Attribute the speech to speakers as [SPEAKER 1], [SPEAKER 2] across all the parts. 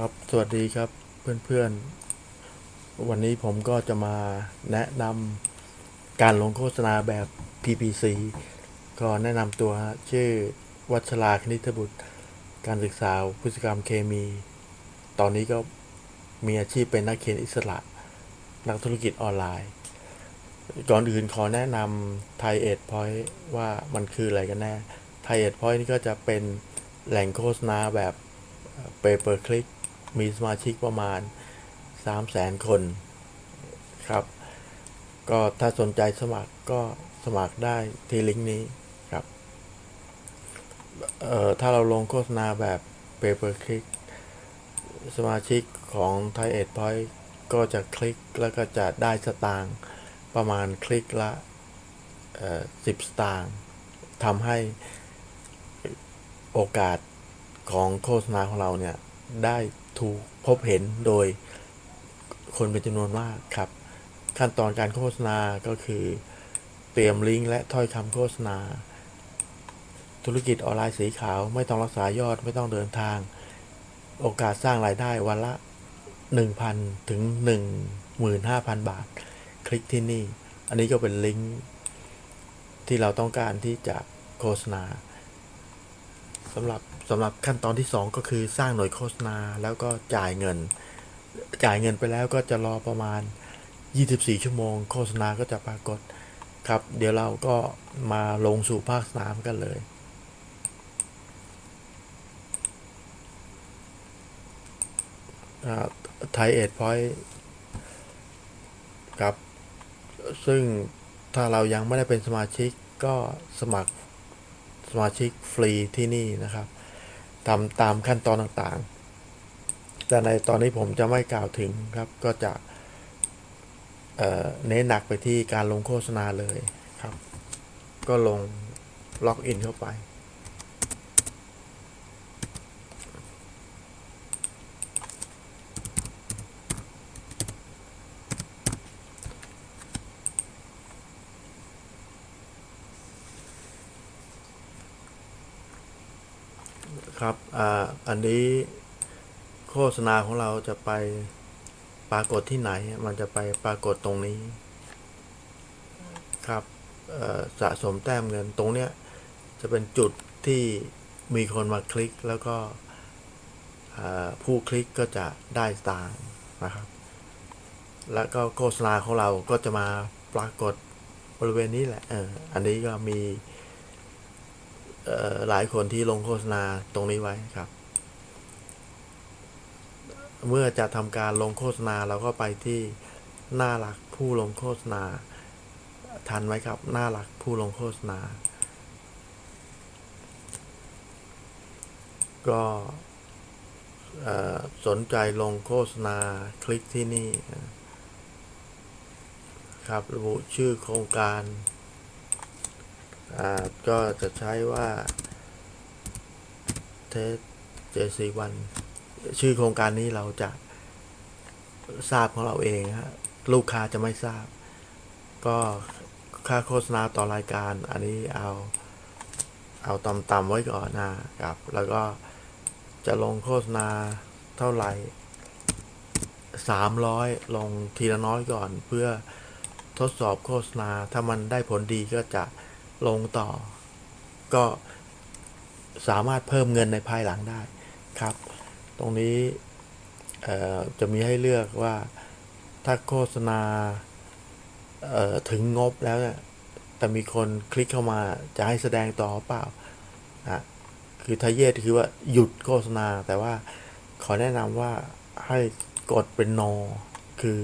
[SPEAKER 1] ครับ สวัสดีครับเพื่อนๆ วันนี้ผมก็จะมาแนะนำการลงโฆษณาแบบ PPC ก็แนะนำตัวชื่อวัชราคณิตบุตร การศึกษาพฤติกรรมเคมี ตอนนี้ก็มีอาชีพเป็นนักเขียนอิสระ นักธุรกิจออนไลน์ ก่อนอื่นขอแนะนำไทยเอ็ดพอยต์ว่ามันคืออะไรกันแน่ไทยเอ็ดพอยต์นี่ก็จะเป็นแหล่งโฆษณาแบบเปเปอร์คลิก มีสมาชิกประมาณ 3 0 0แสนคนครับ ก็ถ้าสนใจสมัครก็สมัครได้ที่ลิงก์นี้ครับเอ่อถ้าเราลงโฆษณาแบบ Pay per click สมาชิกของ Thai 8 Point ก็จะคลิกแล้วก็จะได้สตางค์ประมาณคลิกละเอ่อ10สตางค์ทำให้โอกาสของโฆษณาของเราเนี่ย ได้ถูกพบเห็นโดยคนเป็นจำนวนมากครับ ขั้นตอนการโฆษณาก็คือเตรียมลิงก์และถ้อยคำโฆษณา ธุรกิจออนไลน์สีขาวไม่ต้องรักษายอดไม่ต้องเดินทาง โอกาสสร้างรายได้วันละ 1,000 ถึง 15,000 บาท คลิกที่นี่ อันนี้ก็เป็นลิงก์ที่เราต้องการที่จะโฆษณา สำหรับสำหรับขั้นตอนที่ 2 ก็คือสร้างหน่วยโฆษณาแล้วก็จ่ายเงิน จ่ายเงินไปแล้วก็จะรอประมาณ 24 ชั่วโมง โฆษณาก็จะปรากฏครับ เดี๋ยวเราก็มาลงสู่ภาคสนามกันเลยไทยเอ็ดพอยต์ครับ ซึ่งถ้าเรายังไม่ได้เป็นสมาชิกก็สมัคร มาชิกฟรีที่นี่นะครับทำตามขั้นตอนต่างๆ แต่ในตอนนี้ผมจะไม่กล่าวถึงครับ ก็จะเเน้นหนักไปที่การลงโฆษณาเลยครับ ก็ลงล็อกอินเข้าไป ครับอ่าอันนี้โฆษณาของเราจะไปปรากฏที่ไหน มันจะไปปรากฏตรงนี้ ครับสะสมแต้มเงินตรงเนี้ยจะเป็นจุดที่มีคนมาคลิกแล้วก็ผู้คลิกก็จะได้ตางค์นะครับ แล้วก็โฆษณาของเราก็จะมาปรากฏบริเวณนี้แหละเอออันนี้ก็มี หลายคนที่ลงโฆษณาตรงนี้ไว้ครับ เมื่อจะทำการลงโฆษณาเราก็ไปที่หน้าหลักผู้ลงโฆษณา ทันไหมครับ หน้าหลักผู้ลงโฆษณา ก็สนใจลงโฆษณาคลิกที่นี่ ครับระบุชื่อโครงการ ก็จะใช้ว่าเทส JC1 ชื่อโครงการนี้เราจะทราบของเราเองฮะลูกค้าจะไม่ทราบ ก็ค่าโฆษณาต่อรายการ อันนี้เอาเอาต่ำๆไว้ก่อนนะครับ แล้วก็จะลงโฆษณาเท่าไหร่สามร้อยลงทีละน้อยก่อน เพื่อทดสอบโฆษณา ถ้ามันได้ผลดีก็จะ ลงต่อ ก็สามารถเพิ่มเงินในภายหลังได้ครับ ตรงนี้จะมีให้เลือกว่าถ้าโฆษณาถึงงบแล้วเนี่ยแต่มีคนคลิกเข้ามาจะให้แสดงต่อเปล่านะคือทาเยสคือว่าหยุดโฆษณาแต่ว่าขอแนะนำว่าให้กดเป็น no คือ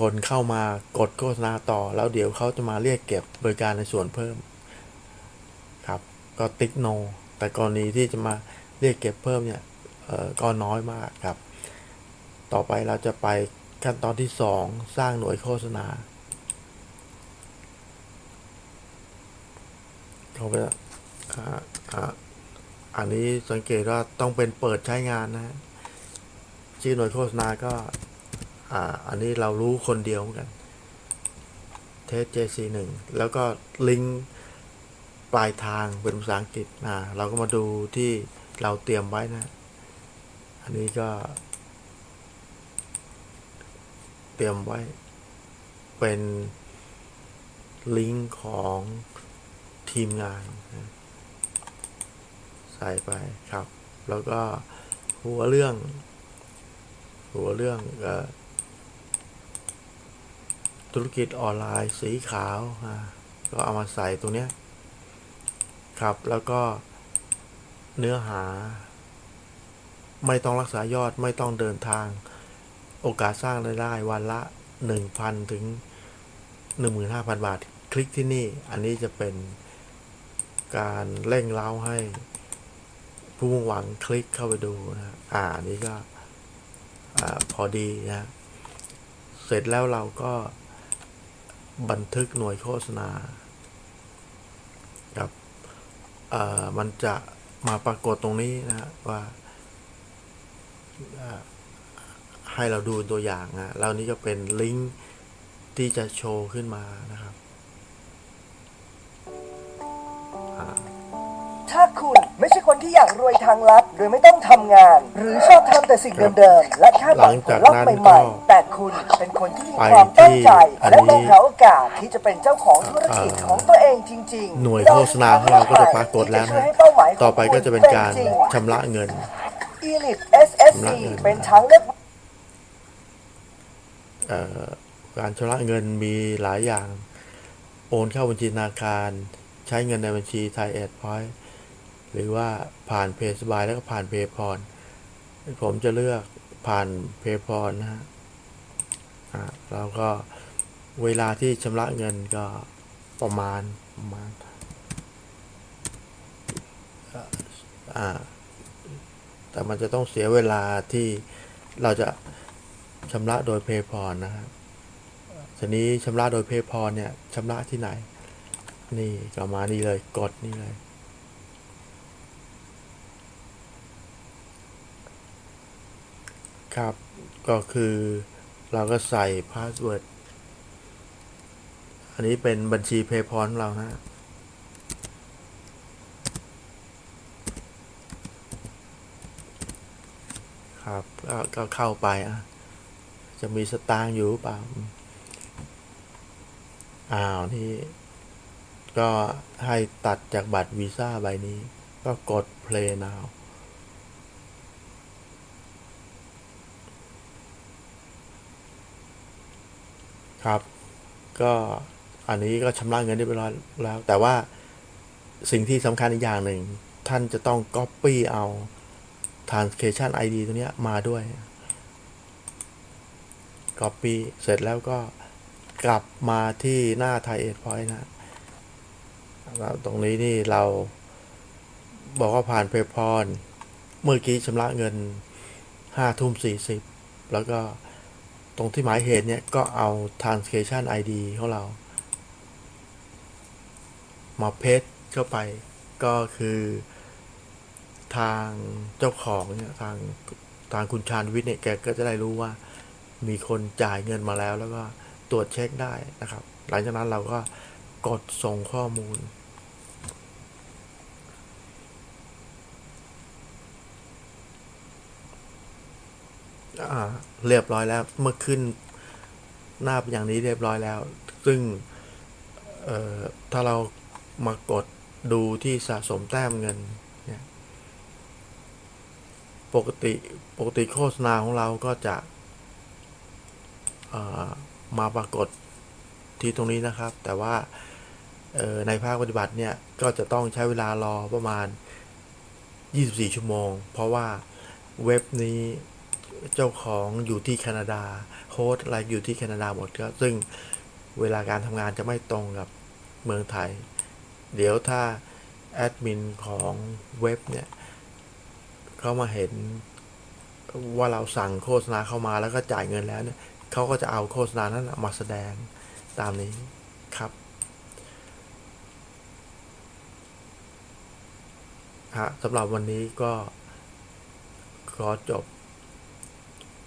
[SPEAKER 1] คนเข้ามากดโฆษณาต่อ แล้วเดี๋ยวเขาจะมาเรียกเก็บบริการในส่วนเพิ่ม ครับ ก็ติ๊กโน แต่กรณีที่จะมาเรียกเก็บเพิ่มเนี่ยก็น้อยมากครับ ต่อไปเราจะไปขั้นตอนที่สองสร้างหน่วยโฆษณาเข้าไปแล้วอันนี้สังเกตว่าต้องเป็นเปิดใช้งานนะชื่อหน่วยโฆษณาก็ อ่า อันนี้เรารู้คนเดียวกันเทส JC1 แล้วก็ลิงก์ปลายทางเป็นภาษาอังกฤษอ่าเราก็มาดูที่เราเตรียมไว้นะ อันนี้ก็ เตรียมไว้ เป็นลิงก์ของทีมงานนะใส่ไปครับ แล้วก็หัวเรื่อง หัวเรื่องเอ่อ ธุรกิจออนไลน์สีขาวก็เอามาใส่ตรงเนี้ยครับ แล้วก็เนื้อหา ไม่ต้องรักษายอดไม่ต้องเดินทาง โอกาสสร้างรายได้วันละ 1,000 ถึง 15,000 บาท คลิกที่นี่อันนี้จะเป็นการเร่งเร้าให้ ผู้มุ่งหวังคลิกเข้าไปดูนะอ่าอันนี้ก็อาพอดีนะเสร็จแล้วเราก็ บันทึกหน่วยโฆษณาครับมันจะมาปรากฏตรงนี้นะฮะว่าอ่าให้เราดูตัวอย่างนะแล้วนี้ก็เป็นลิงก์ที่จะโชว์ขึ้นมานะครับ
[SPEAKER 2] คุณ ไม่ใช่คนที่อยากรวยทางลัดโดยไม่ต้องทำงาน หรือชอบทำแต่สิ่งเดิมๆและคาดหวังผลลัพธ์ใหม่ๆแต่คุณเป็นคนที่มีความตั้งใจ
[SPEAKER 1] อัน
[SPEAKER 2] และ
[SPEAKER 1] นี้
[SPEAKER 2] มองหาโอกาสที่จะเป็นเจ้าของธุรกิจของตัวเองจริงๆ
[SPEAKER 1] หน่วยโฆษณาของเราก็จะปรากฏแล้ว
[SPEAKER 2] ที่จช่ย
[SPEAKER 1] นะ
[SPEAKER 2] ให้เป้าหมายขง
[SPEAKER 1] ต่อไปก็จะเป็นการ
[SPEAKER 2] จริง
[SPEAKER 1] ชำระเงิน
[SPEAKER 2] Elite SSC เป็นทางเลือก
[SPEAKER 1] เอ่อการชำระเงินมีหลายอย่าง โอนเข้าบัญชีธนาคาร ใช้เงินในบัญชีไทยเอ็ดพอย หรือว่าผ่านเพย์สบายแล้วก็ผ่านเพย์พรผมจะเลือกผ่านเพย์พรนะฮะอ่าก็เวลาที่ชำระเงินก็ประมาณประมาณอ่ออ่าแต่มันจะต้องเสียเวลาที่เราจะชำระโดยเพย์พรนะครับทีนี้ชำระโดยเพย์พรเนี่ยชำระที่ไหน นี่ก็มานี่เลยกดนี่เลย ครับ ก็คือเราก็ใส่พาสเวิร์ด อันนี้เป็นบัญชีเพย์พรองเรานะครับก็เข้าไปอะจะมีสตางค์อยู่หรือเปล่า อ้าวนี่ก็ให้ตัดจากบัตรวีซ่าใบนี้ ก็กด play now ครับ ก็อันนี้ก็ชำระเงินได้ไปร้อยแล้ว แต่ว่าสิ่งที่สำคัญอีกอย่างหนึ่ง ท่านจะต้อง copy เอา transaction ID ตัวนี้มาด้วย copy เสร็จแล้วก็กลับมาที่หน้า Thai Aid Point นะตรงนี้นี่เราบอกว่าผ่านเพย์พรเมื่อกี้ชำระเงินห้าทุ่มสี่สิบแล้วก็ ตรงที่หมายเหตุเนี่ยก็เอา transaction ID ของเรา มาเพจเข้าไปก็คือทางเจ้าของเนี่ยทางทางคุณชาญวิทย์เนี่ยแกก็จะได้รู้ว่า มีคนจ่ายเงินมาแล้วแล้วก็ตรวจเช็คได้นะครับ หลังจากนั้นเราก็กดส่งข้อมูล เรียบร้อยแล้ว เมื่อขึ้นหน้าเป็นอย่างนี้เรียบร้อยแล้ว ซึ่งถ้าเรามากดดูที่สะสมแต้มเงินเนี่ยปกติปกติโฆษณาของเราก็จะมาปรากฏที่ตรงนี้นะครับ แต่ว่าในภาคปฏิบัติเนี่ย ก็จะต้องใช้เวลารอประมาณ 24 ชั่วโมง เพราะว่าเว็บนี้ เจ้าของอยู่ที่แคนาดาโฮสต์อะไรอยู่ที่แคนาดาหมดครับซึ่งเวลาการทำงานจะไม่ตรงกับเมืองไทย เดี๋ยวถ้าแอดมินของเว็บเนี่ยเขามาเห็นว่าเราสั่งโฆษณาเข้ามาแล้วก็จ่ายเงินแล้วเนี่ยเขาก็จะเอาโฆษณานั้นมาแสดงตามนี้ครับฮะสำหรับวันนี้ก็ขอจบ